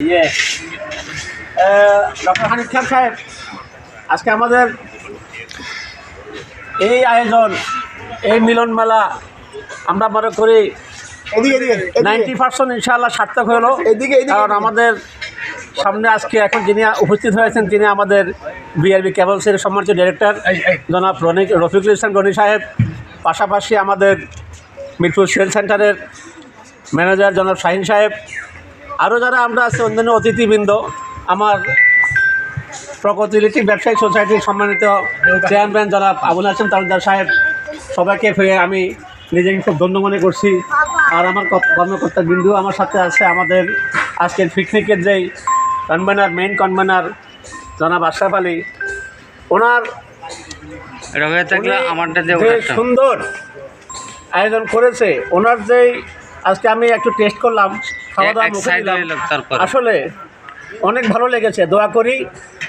ইয়ে ডক্টর হানিফ খান সাহেব আজকে আমাদের এই আয়োজন এই মিলন মেলা আমরা মনে করি নাইনটি পার্সেন্ট ইনশাআল্লাহ সার্থক হলো এদিকে, এদিকে, কারণ আমাদের সামনে আজকে এখন যিনি উপস্থিত হয়েছেন তিনি আমাদের বিআরবি কেবলসের সম্মানিত ডিরেক্টর জনাব রনিক রফিকুল ইসলাম রনি সাহেব পাশাপাশি আমাদের মিরপুর সেল সেন্টারের ম্যানেজার জনাব শাহিন সাহেব আরও যারা আমরা আছি অন্যান্য অতিথিবৃন্দ আমার প্রগতি ইলেকট্রিক ব্যবসায়ী সোসাইটির সম্মানিত চেয়ারম্যান জনাব আবুল হাসান তালুকদার সাহেব সবাইকে ফিরে আমি নিজেকে খুব ধন্য মনে করছি। আর আমার কর্মকর্তা বিন্দু আমার সাথে আছে আমাদের আজকের পিকনিকের যেই কনভেনার মেইন কনভেনার জনাব আশরাফ আলী। ওনার সুন্দর আয়োজন করেছে ওনার যেই আজকে আমি একটু টেস্ট করলাম। খাওয়া দাওয়া মুখে দিলাম। আসলে অনেক ভালো লেগেছে দোয়া করি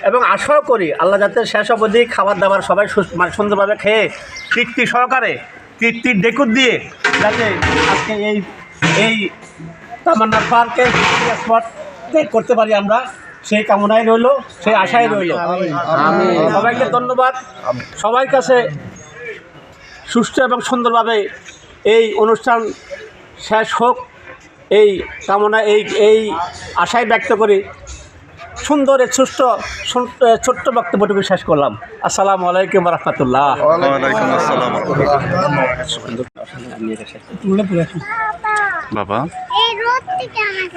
এবং আশাও করি আল্লাহ যাতে শেষ অবধি খাবার দাবার সবাই মানে সুন্দরভাবে খেয়ে তৃপ্তি সহকারে তৃপ্তির ডেকুর দিয়ে যাতে আজকে এই এই তামান্না পার্কে স্পট করতে পারি আমরা। সেই কামনায় রইল সেই আশায় রইল। সবাইকে ধন্যবাদ। সবার কাছে সুষ্ঠু এবং সুন্দরভাবে এই অনুষ্ঠান শেষ হোক। এই কামনা এই এই আশায় ব্যক্ত করি। সুন্দর সুষ্ঠ ছোট্ট বক্তব্যটুকু শেষ করলাম। আসসালামু আলাইকুম রহমতুল্লাহ বাবা?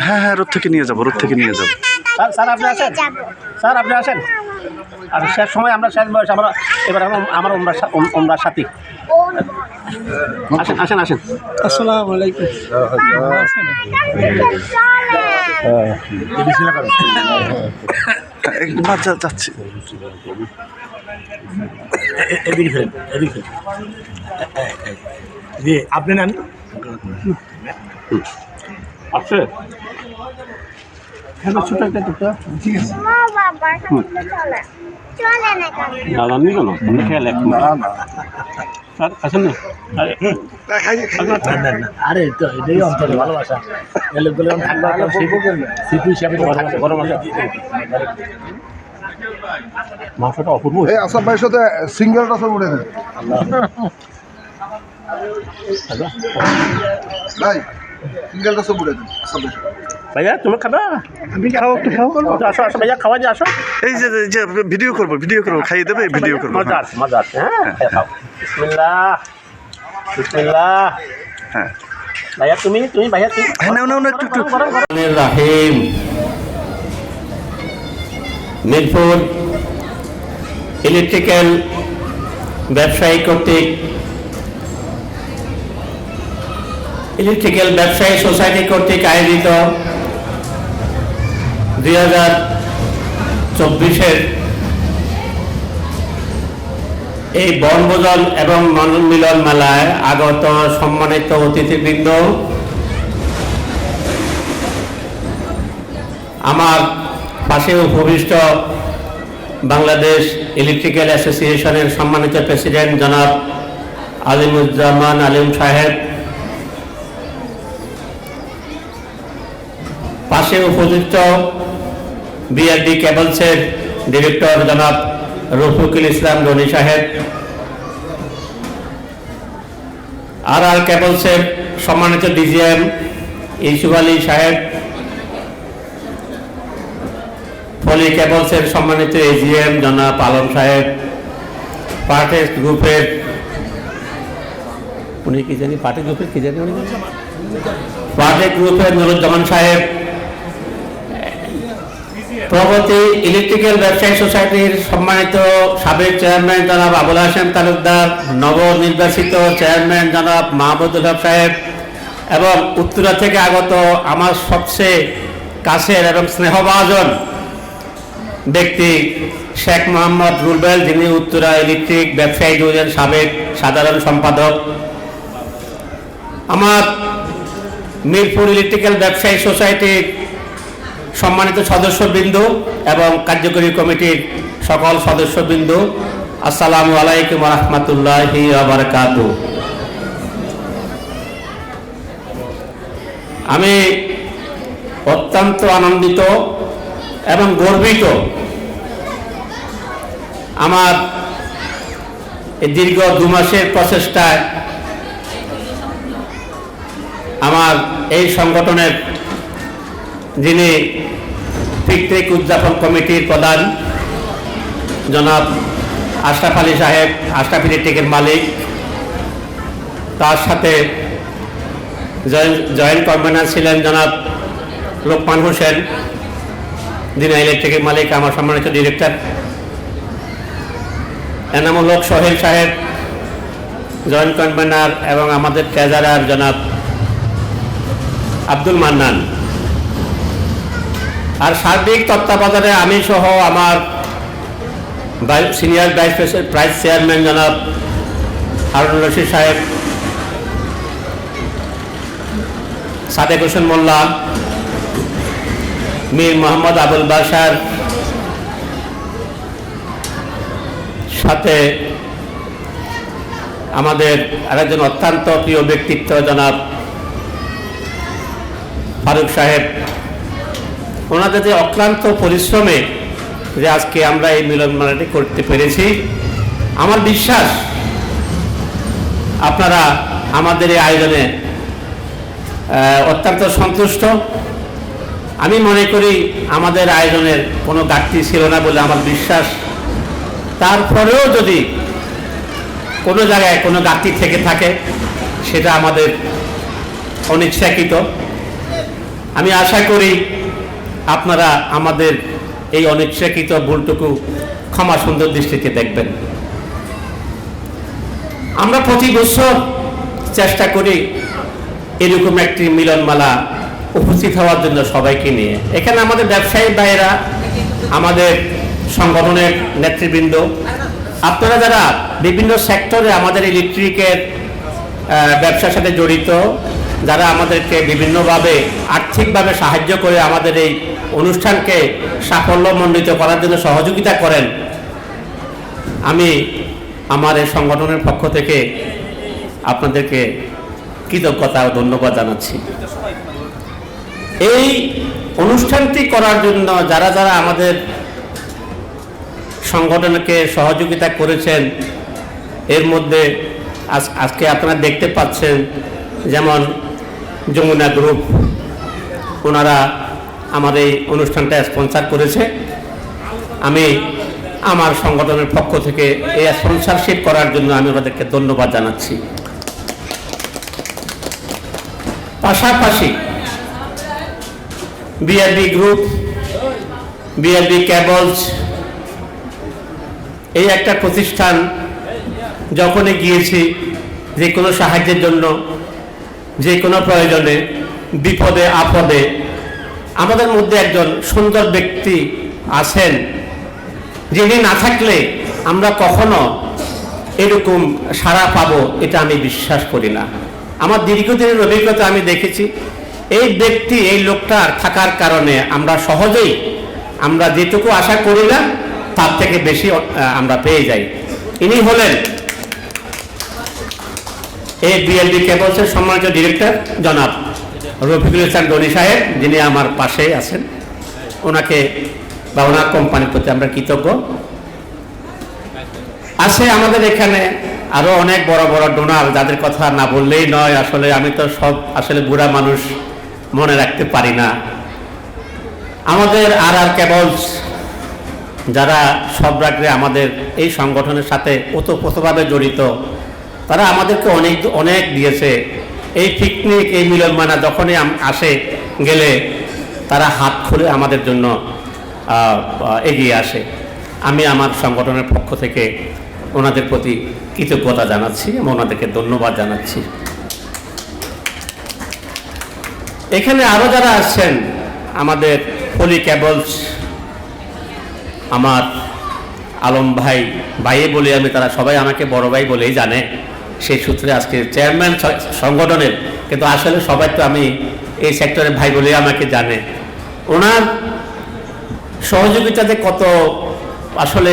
হ্যাঁ হ্যাঁ রোদ থেকে নিয়ে যাব রোদ থেকে নিয়ে যাব। স্যার স্যার আপনি আসেন? স্যার আপনি আসেন? আর শেষ সময় আমরা শেষ বয়স আমরা এবার আমরা আমার ওমরা ওমরার সাথী। আসেন আসেন আসেন। আসসালামু আলাইকুম। হ্যাঁ, একটু ফেলেন জি আপনি নেন। আছে। হ্যাঁ ছোট একটা টুকটা ঠিক আছে ও বাবা সামনে চলে চলে না। নি কেন খেয়াল এক স্যার আসেন না। আরে, না, না, আরে তো এটাই অন্তরে ভালোবাসা। এই লোকগুলো শিল্প হিসাবে আছে। মাংসটা অপূর্ব এই আসাম ভাইয়ের সাথে সিঙ্গেলটা সব উঠে দেন। ভাই সিঙ্গেলটা সব উঠে দেন আসাম ভাইয়ের। ভাইয়া তুমি খাবা? তুমি খাও একটু খাও আসো আসো ভাইয়া খাওয়া যে আসো। এই যে যে ভিডিও করব ভিডিও করব খাইয়ে দেবে ভিডিও করব মজা হ্যাঁ। আছে মজা আছে হ্যাঁ? খাও বিসমিল্লাহ বিসমিল্লাহ। হ্যাঁ। ভাইয়া তুমি তুমি ভাইয়া তুমি। হ্যাঁ নাও নাও না একটু একটু। রাহিম মিরপুর ইলেকট্রিক্যাল ব্যবসায়ী কর্তৃক ইলেকট্রিক্যাল ব্যবসায়ী সোসাইটি কর্তৃক আয়োজিত দুই হাজার চব্বিশের এই বনভোজন এবং মনোমিলন মেলায় আগত সম্মানিত অতিথিবৃন্দ, আমার পাশে উপবিষ্ট বাংলাদেশ ইলেকট্রিক্যাল অ্যাসোসিয়েশনের সম্মানিত প্রেসিডেন্ট জনাব আলিমুজ্জামান আলিম সাহেব, পাশে উপযুক্ত বিআরডি কেবলসের ডিরেক্টর জনাব রফিকুল ইসলাম রনি সাহেব আর আর কেবলসের সম্মানিত ডিজিএম ইসুফ আলী সাহেব ফলি কেবলসের সম্মানিত এজিএম জনাব আলম সাহেব পার্টেস গ্রুপের উনি কি জানি? পার্টি গ্রুপের কি জানি উনি? পার্টি গ্রুপের নুরুজ্জামান সাহেব প্রগতি ইলেকট্রিক্যাল ব্যবসায়ী সোসাইটির সম্মানিত সাবেক চেয়ারম্যান জনাব আবুল হাসেম তালুকদার, নবনির্বাচিত চেয়ারম্যান জনাব মাহমুদুল হক সাহেব এবং উত্তরা থেকে আগত আমার সবচেয়ে কাছের এবং স্নেহভাজন ব্যক্তি শেখ মোহাম্মদ রুলবেল যিনি উত্তরা ইলেকট্রিক ব্যবসায়ী ইউনিয়নের সাবেক সাধারণ সম্পাদক। আমার মিরপুর ইলেকট্রিক্যাল ব্যবসায়ী সোসাইটির সম্মানিত সদস্যবৃন্দ এবং কার্যকরী কমিটির সকল সদস্যবৃন্দ, আসসালামু আলাইকুম রহমতুল্লাহি আবরকাত আমি অত্যন্ত আনন্দিত এবং গর্বিত আমার দীর্ঘ দু মাসের প্রচেষ্টায় আমার এই সংগঠনের যিনি পিকনিক উদযাপন কমিটির প্রধান জনাব আশরাফ আলী সাহেব, আশরাফ ইলেকট্রিকের মালিক তার সাথে জয়েন্ট কনভেনার ছিলেন, জনাব লোকমান হোসেন, যিনি ইলেকট্রিকের মালিক আমার সম্মানিত ডিরেক্টর এনামুল হক সোহেল সাহেব জয়েন্ট কনভেনার এবং আমাদের ট্রেজারার জনাব আব্দুল মান্নান। আর সার্বিক তত্ত্বাবধানে আমি সহ আমার সিনিয়র ভাইস প্রেসিডেন্ট প্রাইস চেয়ারম্যান জনাব হারুন রশিদ সাহেব, সাদেক হোসেন মোল্লা, মীর মোহাম্মদ আবুল বাসার সাথে আমাদের আরেকজন অত্যন্ত প্রিয় ব্যক্তিত্ব জনাব ফারুক সাহেব। ওনাদের যে অক্লান্ত পরিশ্রমে যে আজকে আমরা এই মিলনমেলাটি করতে পেরেছি, আমার বিশ্বাস আপনারা আমাদের এই আয়োজনে অত্যন্ত সন্তুষ্ট। আমি মনে করি আমাদের আয়োজনের কোনো ঘাটতি ছিল না বলে আমার বিশ্বাস। তারপরেও যদি কোনো জায়গায় কোনো ঘাটতি থেকে থাকে, সেটা আমাদের অনিচ্ছাকৃত। আমি আশা করি আপনারা আমাদের এই অনিচ্ছাকৃত ভুলটুকু ক্ষমা সুন্দর দৃষ্টিতে দেখবেন। আমরা প্রতি বছর চেষ্টা করি এরকম একটি মিলনমালা উপস্থিত হওয়ার জন্য সবাইকে নিয়ে। এখানে আমাদের ব্যবসায়ী ভাইয়েরা, আমাদের সংগঠনের নেতৃবৃন্দ, আপনারা যারা বিভিন্ন সেক্টরে আমাদের ইলেকট্রিকের ব্যবসার সাথে জড়িত, যারা আমাদেরকে বিভিন্নভাবে আর্থিকভাবে সাহায্য করে আমাদের এই অনুষ্ঠানকে সাফল্যমণ্ডিত করার জন্য সহযোগিতা করেন। আমি আমার এই সংগঠনের পক্ষ থেকে আপনাদেরকে কৃতজ্ঞতা ও ধন্যবাদ জানাচ্ছি। এই অনুষ্ঠানটি করার জন্য যারা যারা আমাদের সংগঠনকে সহযোগিতা করেছেন, এর মধ্যে আজ- আজকে আপনারা দেখতে পাচ্ছেন যেমন যমুনা গ্রুপ, ওনারা আমার এই অনুষ্ঠানটা স্পন্সার করেছে। আমি আমার সংগঠনের পক্ষ থেকে এই স্পন্সারশিপ করার জন্য আমি ওনাদেরকে ধন্যবাদ জানাচ্ছি। পাশাপাশি বিআরবি গ্রুপ বিআরবি ক্যাবলস এই একটা প্রতিষ্ঠান যখনই গিয়েছি, যে কোনো সাহায্যের জন্য, যে কোনো প্রয়োজনে, বিপদে, আপদে আমাদের মধ্যে একজন সুন্দর ব্যক্তি আছেন, যিনি না থাকলে আমরা কখনো এরকম সাড়া পাবো এটা আমি বিশ্বাস করি না। আমার দীর্ঘদিনের অভিজ্ঞতা আমি দেখেছি, এই ব্যক্তি, এই লোকটার থাকার কারণে আমরা সহজেই আমরা যেটুকু আশা করি না, তার থেকে বেশি আমরা পেয়ে যাই। ইনি হলেন এই বিএলডি কেবলসের সম্মানিত ডিরেক্টর জনাব রফিকুল ইসলাম গনি সাহেব, যিনি আমার পাশে আছেন। ওনাকে বা ওনার কোম্পানির প্রতি আমরা কৃতজ্ঞ। আছে আমাদের এখানে আরও অনেক বড় বড় ডোনার যাদের কথা না বললেই নয়, আসলে আমি তো সব আসলে বুড়া মানুষ মনে রাখতে পারি না। আমাদের আর আর কেবলস, যারা সব রাখলে আমাদের এই সংগঠনের সাথে ওতপ্রোতভাবে জড়িত, তারা আমাদেরকে অনেক অনেক দিয়েছে। এই পিকনিক এই মিলন মানা যখনই আসে, গেলে তারা হাত খুলে আমাদের জন্য এগিয়ে আসে। আমি আমার সংগঠনের পক্ষ থেকে ওনাদের প্রতি কৃতজ্ঞতা জানাচ্ছি এবং ওনাদেরকে ধন্যবাদ জানাচ্ছি। এখানে আরও যারা আসছেন, আমাদের পলি ক্যাবলস আমার আলম ভাই, ভাইয়ে বলে আমি, তারা সবাই আমাকে বড় ভাই বলেই জানে। সেই সূত্রে আজকে চেয়ারম্যান সংগঠনের, কিন্তু আসলে সবাই তো আমি এই সেক্টরের ভাই বলেই আমাকে জানে। ওনার সহযোগিতাতে কত, আসলে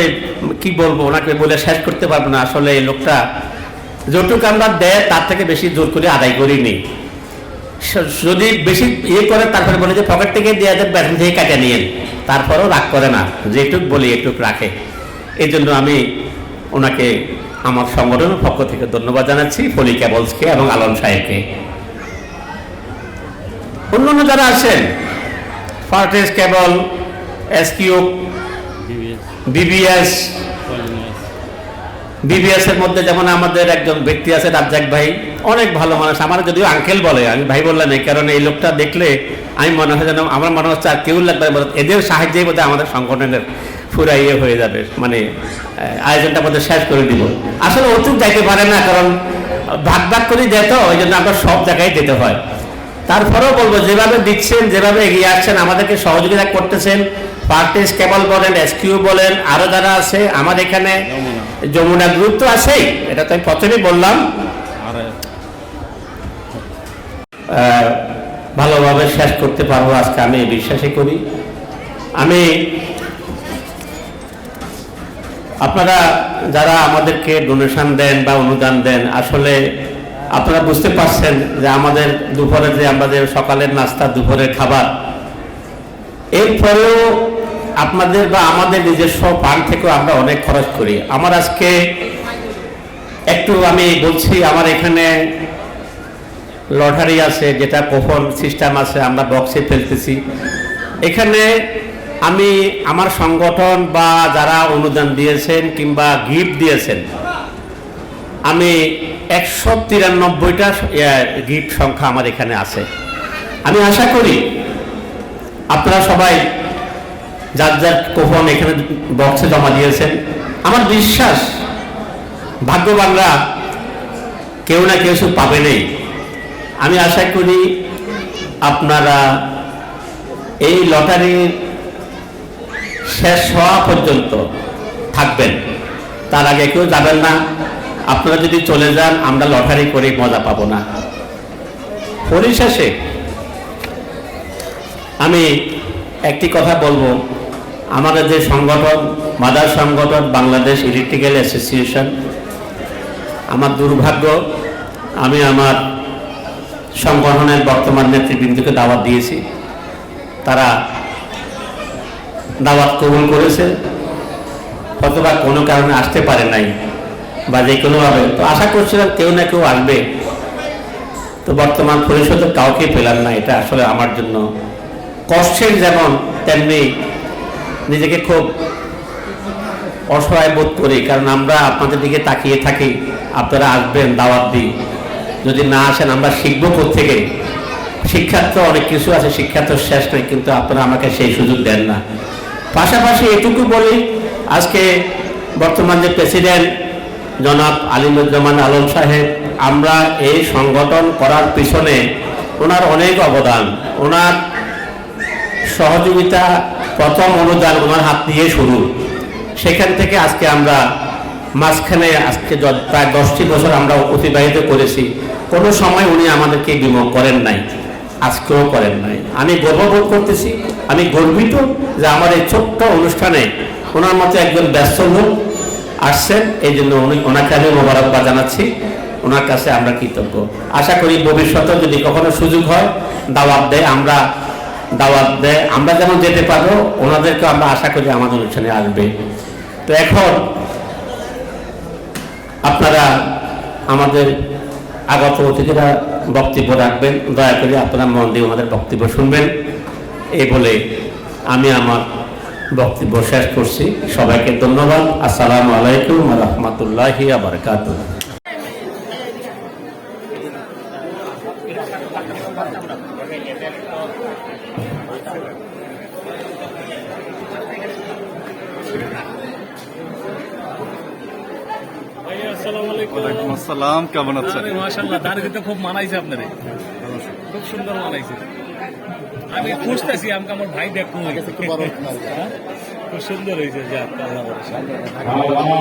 কি বলব, ওনাকে বলে শেষ করতে পারব না। আসলে এই লোকটা যতটুকু আমরা দেয়, তার থেকে বেশি জোর করে আদায় করিনি। যদি বেশি ইয়ে করে, তারপরে বলে যে পকেট থেকে দিয়ে দেন ব্যাটন থেকে কাটে নিয়েন। তারপরেও রাগ করে না যেটুক বলি এটুক রাখে। এই জন্য আমি ওনাকে আমার সংগঠনের পক্ষ থেকে ধন্যবাদ জানাচ্ছি ফলি ক্যাবলসকে এবং আলম সাহেবকে। অন্যান্য যারা আছেন ফার্টেস কেবল এসকিউ, বিবিএস বিবিএস এর মধ্যে যেমন আমাদের একজন ব্যক্তি আছে রাজ্জাক ভাই, অনেক ভালো মানুষ। আমার যদিও আঙ্কেল বলে, আমি ভাই বললাম এই কারণে এই লোকটা দেখলে আমি মনে হয় যেন, আমার মনে হচ্ছে আর কেউ লাগবে এদের সাহায্যেই বোধহয় আমাদের সংগঠনের পুরা ইয়ে হয়ে যাবে মানে আয়োজনটা বোধহয় শেষ করে দিব। আসলে অচুক যাইতে পারে না, কারণ ভাগ ভাগ করে যেত ওই জন্য আমরা সব জায়গায় যেতে হয়। তারপরেও বলব, যেভাবে দিচ্ছেন, যেভাবে এগিয়ে আসছেন, আমাদেরকে সহযোগিতা করতেছেন, পার্টিস কেবল বলেন, এসকিউ বলেন, আরও যারা আছে, আমার এখানে যমুনা গ্রুপ তো আছেই, এটা তো আমি প্রথমেই বললাম। ভালোভাবে শেষ করতে পারব, আজকে আমি বিশ্বাসই করি। আমি আপনারা যারা আমাদেরকে ডোনেশন দেন বা অনুদান দেন, আসলে আপনারা বুঝতে পারছেন যে আমাদের দুপুরে যে আমাদের সকালের নাস্তা, দুপুরের খাবার, এরপরেও আপনাদের বা আমাদের নিজস্ব ফান্ড থেকেও আমরা অনেক খরচ করি। আমার আজকে একটু আমি বলছি, আমার এখানে লটারি আছে, যেটা কুপন সিস্টেম আছে, আমরা বক্সে ফেলতেছি। এখানে আমি আমার সংগঠন বা যারা অনুদান দিয়েছেন কিংবা গিফট দিয়েছেন, আমি একশো তিরানব্বইটা গিফট সংখ্যা আমার এখানে আছে। আমি আশা করি আপনারা সবাই যার যার কুপন এখানে বক্সে জমা দিয়েছেন, আমার বিশ্বাস ভাগ্যবানরা কেউ না কেউ পাবে নেই। আমি আশা করি আপনারা এই লটারির শেষ হওয়া পর্যন্ত থাকবেন। তার আগে কেউ যাবেন না। আপনারা যদি চলে যান, আমরা লটারি করে মজা পাবো না। পরিশেষে আমি একটি কথা বলব। আমাদের যে সংগঠন, মাদার সংগঠন, বাংলাদেশ ইলেকট্রিক্যাল অ্যাসোসিয়েশন, আমার দুর্ভাগ্য, আমি আমার সংগঠনের বর্তমান নেতৃবৃন্দকে দাওয়াত দিয়েছি। তারা দাওয়াত কবুল করেছে। অথবা কোনো কারণে আসতে পারে নাই বা যে কোনোভাবে। তো আশা করছিলাম কেউ না কেউ আসবে। তো বর্তমান পরিষদে কাউকে পেলাম না, এটা আসলে আমার জন্য কষ্টের যেমন তেমনি নিজেকে খুব অসহায় বোধ করি। কারণ আমরা আপনাদের দিকে তাকিয়ে থাকি, আপনারা আসবেন, দাওয়াত দিই। যদি না আসেন, আমরা শিখব থেকে শিক্ষার তো অনেক কিছু আছে শিক্ষা তো শেষ নেই, কিন্তু আপনারা আমাকে সেই সুযোগ দেন না। পাশাপাশি এটুকু বলি, আজকে বর্তমান যে প্রেসিডেন্ট জনাব আলিমুজ্জামান আলম সাহেব, আমরা এই সংগঠন করার পিছনে ওনার অনেক অবদান। ওনার সহযোগিতা প্রথম অনুদান ওনার হাত দিয়ে শুরু। সেখান থেকে আজকে আমরা মাঝখানে আজকে প্রায় দশটি বছর আমরা অতিবাহিত করেছি, কোনো সময় উনি আমাদেরকে বিমুখ করেন নাই, আজকেও করেন নাই। আমি গর্ববোধ করতেছি আমি গর্বিত যে আমার এই ছোট্ট অনুষ্ঠানে ওনার মতো একজন ব্যস্ত লোক আসছেন। এই জন্য উনি ওনাকে আমি মোবারকবাদ জানাচ্ছি। ওনার কাছে আমরা কৃতজ্ঞ। আশা করি ভবিষ্যতে যদি কখনো সুযোগ হয়, দাওয়াত দেয়, আমরা দাওয়াত দেয়, আমরা যেমন যেতে পারব ওনাদেরকে আমরা আশা করি আমাদের অনুষ্ঠানে আসবে। তো এখন আপনারা আমাদের আগত অতিথিরা বক্তব্য রাখবেন। দয়া করে আপনারা মন দিয়ে ওনাদের বক্তব্য শুনবেন। এই বলে আমি আমার বক্তব্য শেষ করছি। সবাইকে ধন্যবাদ। আসসালামু আলাইকুম রহমতুল্লাহি আবরকাত আসসালাম কেমন আছেন? মাশাল্লাহ তার কিন্তু খুব মানাইছে আপনারে। খুব সুন্দর মানাইছে। আমি খুঁজতেছি আমাকে আমার ভাই দেখুন। খুব সুন্দর হয়েছে যে।